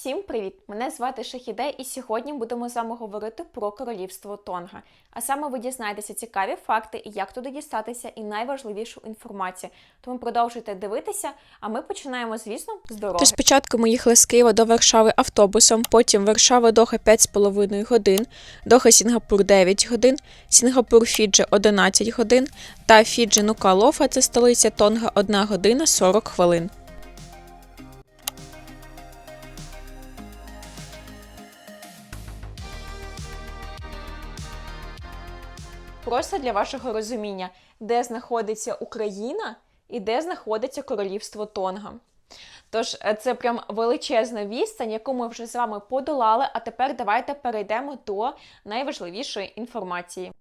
Всім привіт! Мене звати Шахіде, і сьогодні будемо з вами говорити про королівство Тонга. А саме ви дізнаєтеся цікаві факти, як туди дістатися, і найважливішу інформацію. Тому продовжуйте дивитися. А ми починаємо, звісно, з дороги. Тож спочатку ми їхали з Києва до Варшави автобусом, потім Варшава Доха 5,5 годин, Доха Сінгапур 9 годин, Сінгапур Фіджі 11 годин та Фіджі Нукалофа це столиця Тонга 1 година 40 хвилин. Просто для вашого розуміння, де знаходиться Україна і де знаходиться королівство Тонга. Тож е, це прям величезна відстань, яку ми вже з вами подолали. А тепер давайте перейдемо до найважливішої інформації.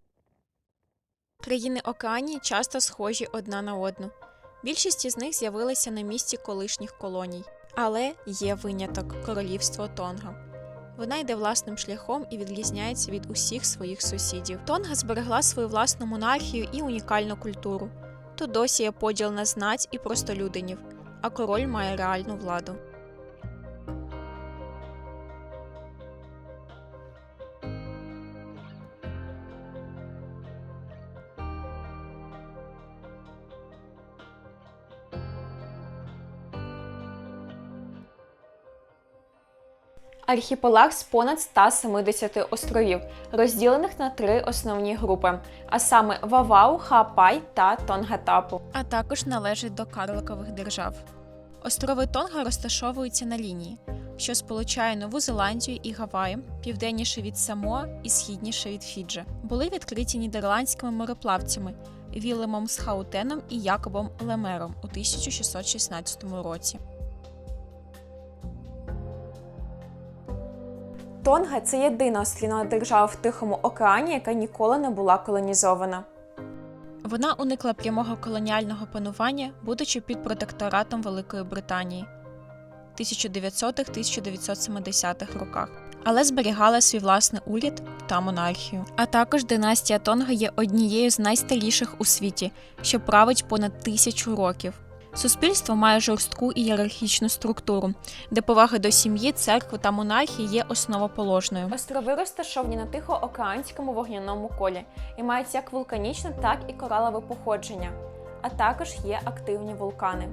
Країни Океанії часто схожі одна на одну. Більшість із них з'явилися на місці колишніх колоній. Але є виняток королівство Тонга. Вона йде власним шляхом і відрізняється від усіх своїх сусідів. Тонга зберегла свою власну монархію і унікальну культуру. Тут досі є поділ на знать і простолюдинів, а король має реальну владу. Архіпелаг з понад 170 островів, розділених на три основні групи, а саме Вавау, Хапай та Тонгатапу. а також належить до карликових держав. Острови Тонга розташовуються на лінії, що сполучає Нову Зеландію і Гаваї, південніше від Самоа і східніше від Фіджи. Були відкриті нідерландськими мореплавцями Вілемом Схаутеном і Якобом Лемером у 1616 році. Тонга це єдина острівна держава в Тихому океані, яка ніколи не була колонізована. Вона уникла прямого колоніального панування, будучи під протекторатом Великої Британії 1900-1970-х роках, але зберігала свій власний уряд та монархію. А також династія Тонга є однією з найстаріших у світі, що править понад тисячу років. Суспільство має жорстку ієрархічну структуру, де повага до сім'ї, церкви та монархії є основоположною. Острови розташовані на Тихоокеанському вогняному колі і мають як вулканічне, так і коралове походження, а також є активні вулкани.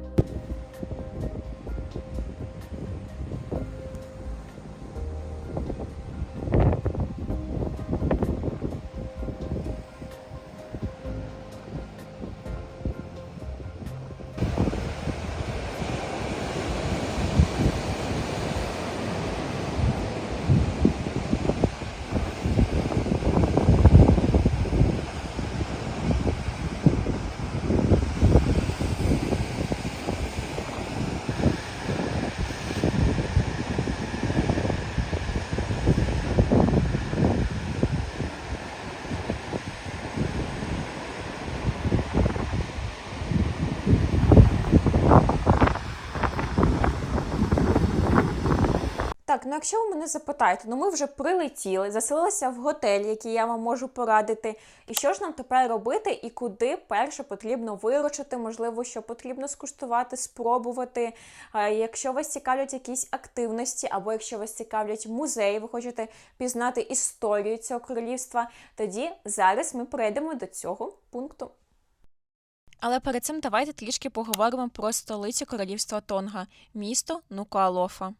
Так, ну якщо ви мене запитаєте, ну ми вже прилетіли, заселилися в готель, який я вам можу порадити. І що ж нам тепер робити, і куди перше потрібно вирушити, можливо, що потрібно скуштувати, спробувати. Якщо вас цікавлять якісь активності, або якщо вас цікавлять музеї, ви хочете пізнати історію цього королівства, тоді зараз ми перейдемо до цього пункту. Але перед цим давайте трішки поговоримо про столицю королівства Тонга місто Нукуалофа.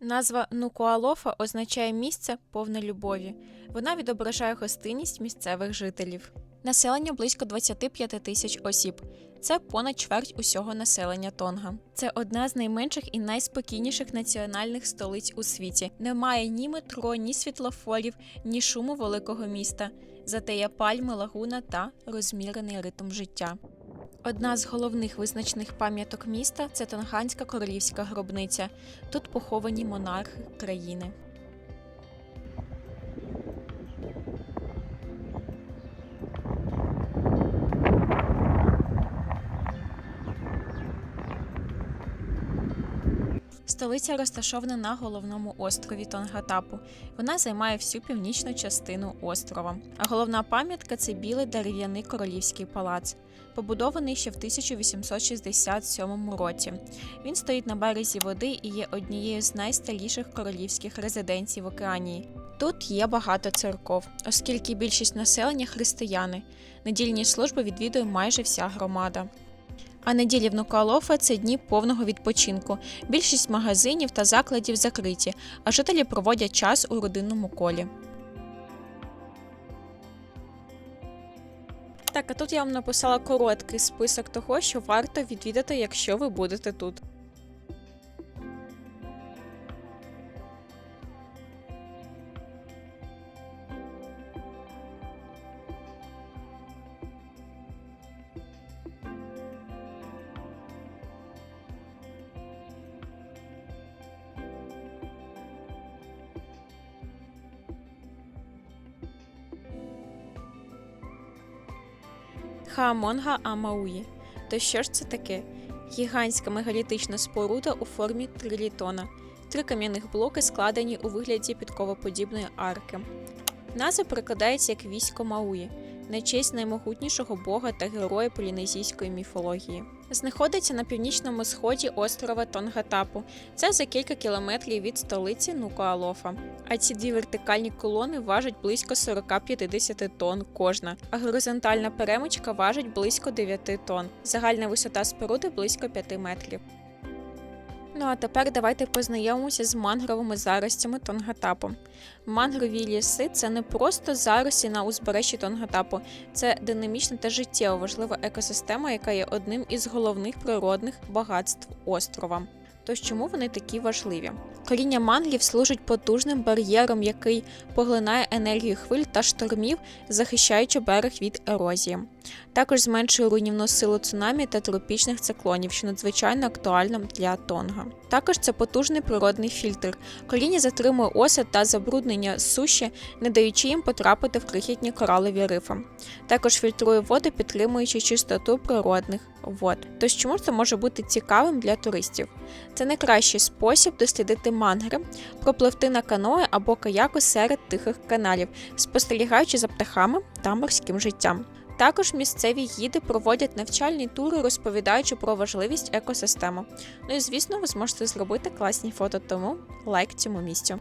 Назва Нукуалофа означає місце повне любові. Вона відображає гостинність місцевих жителів. Населення близько 25 тисяч осіб. Це понад чверть усього населення Тонга. Це одна з найменших і найспокійніших національних столиць у світі. Немає ні метро, ні світлофорів, ні шуму великого міста. Зате є пальми, лагуна та розмірений ритм життя. Одна з головних визначних пам'яток міста це танханська королівська гробниця. Тут поховані монархи країни. Столиця розташована на головному острові Тонгатапу. Вона займає всю північну частину острова. А головна пам'ятка це білий дерев'яний королівський палац. побудований ще в 1867 році. Він стоїть на березі води і є однією з найстаріших королівських резиденцій в океанії. Тут є багато церков, оскільки більшість населення християни. Недільні служби відвідує майже вся громада. А неділі в Нукалофа це дні повного відпочинку. Більшість магазинів та закладів закриті, а жителі проводять час у родинному колі. Так, а тут я вам написала короткий список того, що варто відвідати, якщо ви будете тут. Хаамонга Амауї. То що ж це таке? Гігантська мегалітична споруда у формі трилітона. Три кам'яних блоки складені у вигляді підковоподібної арки. Назва перекладається як військо Мауї, на честь наймогутнішого бога та героя полінезійської міфології. Знаходиться на північному сході острова Тонгатапу. Це за кілька кілометрів від столиці Нукоалофа. А ці дві вертикальні колони важать близько 40-50 тонн кожна, а горизонтальна перемичка важить близько 9 тонн. Загальна висота споруди близько 5 метрів. Ну а тепер давайте познайомимося з мангровими заростями Тонгатапу. Мангрові ліси це не просто зарості на узбережжі Тонгатапу, це динамічна та життєво важлива екосистема, яка є одним із головних природних багатств острова. Тож чому вони такі важливі? Коріння манглів служить потужним бар'єром, який поглинає енергію хвиль та штормів, захищаючи берег від ерозії. Також зменшує руйнівну силу цунамі та тропічних циклонів, що надзвичайно актуально для Тонга. Також це потужний природний фільтр. Коріння затримує осад та забруднення суші, не даючи їм потрапити в крихітні коралові рифи. Також фільтрує воду, підтримуючи чистоту природних вод. Тож чому це може бути цікавим для туристів? Це найкращий спосіб дослідити мангри, пропливти на каное або каяку серед тихих каналів, спостерігаючи за птахами та морським життям. Також місцеві гіди проводять навчальні тури, розповідаючи про важливість екосистеми. Ну і звісно, ви зможете зробити класні фото, тому лайк цьому місцю.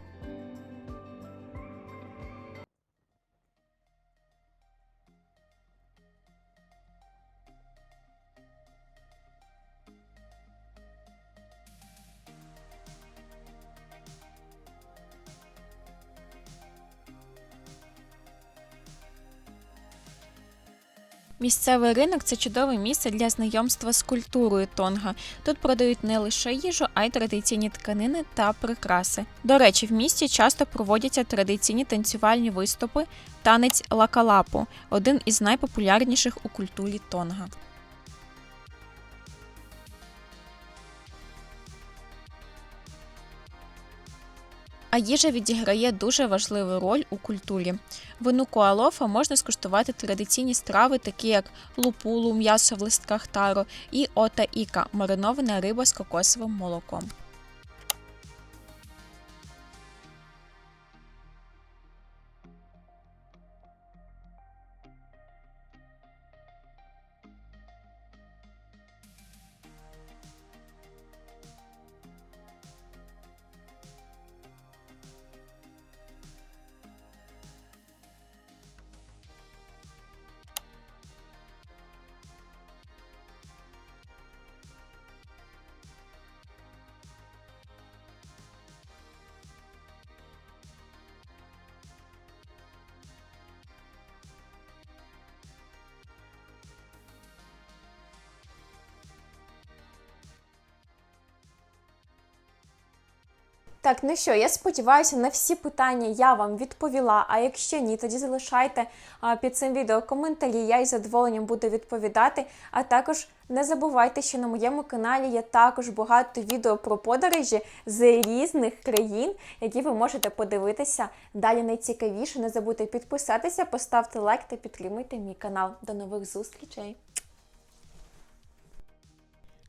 Місцевий ринок це чудове місце для знайомства з культурою Тонга. Тут продають не лише їжу, а й традиційні тканини та прикраси. До речі, в місті часто проводяться традиційні танцювальні виступи, танець лакалапу один із найпопулярніших у культурі Тонга. А їжа відіграє дуже важливу роль у культурі. В коалофа можна скуштувати традиційні страви, такі як лупулу, м'ясо в листках таро і ота іка маринована риба з кокосовим молоком. Так, ну що, я сподіваюся, на всі питання я вам відповіла. А якщо ні, тоді залишайте під цим відео коментарі, я із задоволенням буду відповідати. А також не забувайте, що на моєму каналі є також багато відео про подорожі з різних країн, які ви можете подивитися. Далі найцікавіше. Не забудьте підписатися, поставте лайк та підтримуйте мій канал. До нових зустрічей!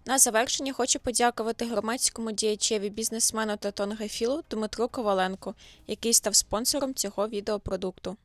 На завершення хочу подякувати громадському діячеві бізнесмену та тонгефілу Дмитру Коваленку, який став спонсором цього відеопродукту.